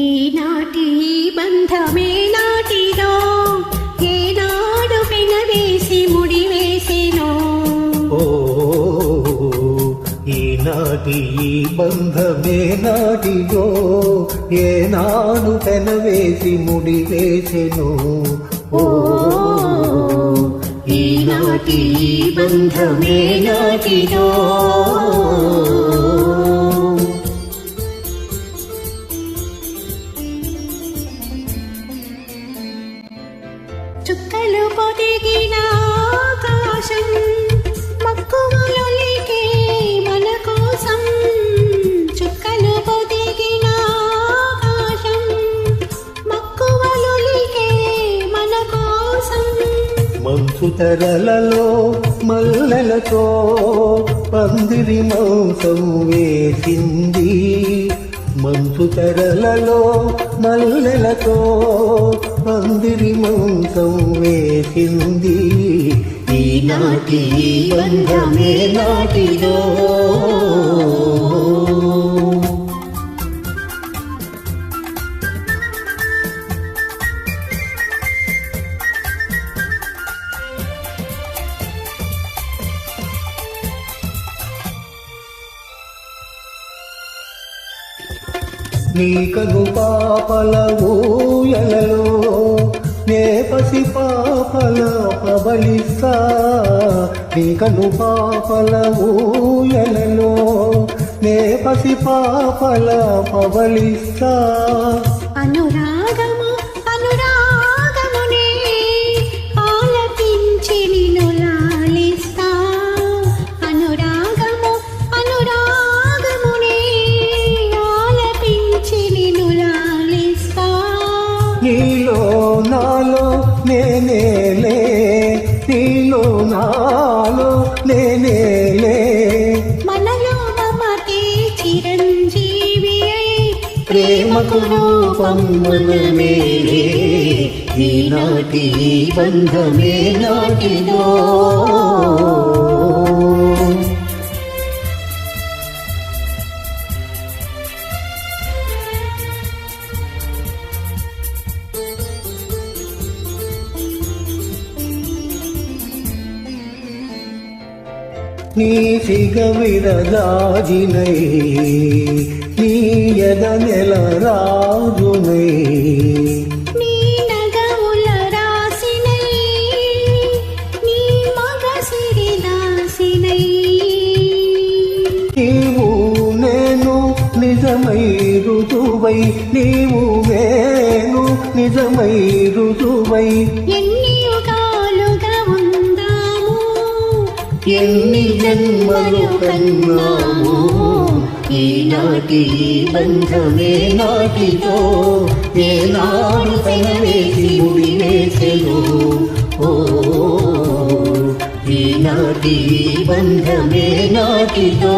ఈనాటి బంధమే నాటిదో ఏనాడు పెనవేసి ముడివేసెనో. ఓ ఈనాటి ఈ బంధమే నాటిదో ఏనాడు పెనవేసి ముడివేసెను. ఓ ఈనాటి బంధమే నాటిదో. చుక్కలు పొదిగిన ఆకాశం మక్కువలొలికే మన కోసం. చుక్కలు పొదిగిన ఆకాశం మక్కువలొలికే మన కోసం. మంచు తెరలలో మల్లెలతో పందిరి మాంసం వేసింది. మంచు తెరలలో మల్లెలతో పందిరి మాంసం వేసింది. ఈనాటి ఈ బంధమే నాటిలో నీ కను పాపల ఊయలలో నే పసి పాపల ప్రబలిస్తా నీ కను పాపల ఊయలలో నే పసి పాపల ప్రబలిస్తా అనురాగము నీలో నాలో నేనేలే మనలో మమతే చిరంజీవి ప్రేమకు రూపం మనమేలే ఈనాటి ఈ బంధమే నాటిదో. నీ మగ సిరిదాసినై నీవు నేను నిజమై రుజువై నీవు నేను నిజమై రుజువై ఎన్ని ఎన్ని జన్మలు కన్నాము ఈనాటి ఈ బంధమే నాటితో నేనాడు తన వేసి ముడివేసెను ఓ ఈనాటి ఈ బంధమే నాటితో.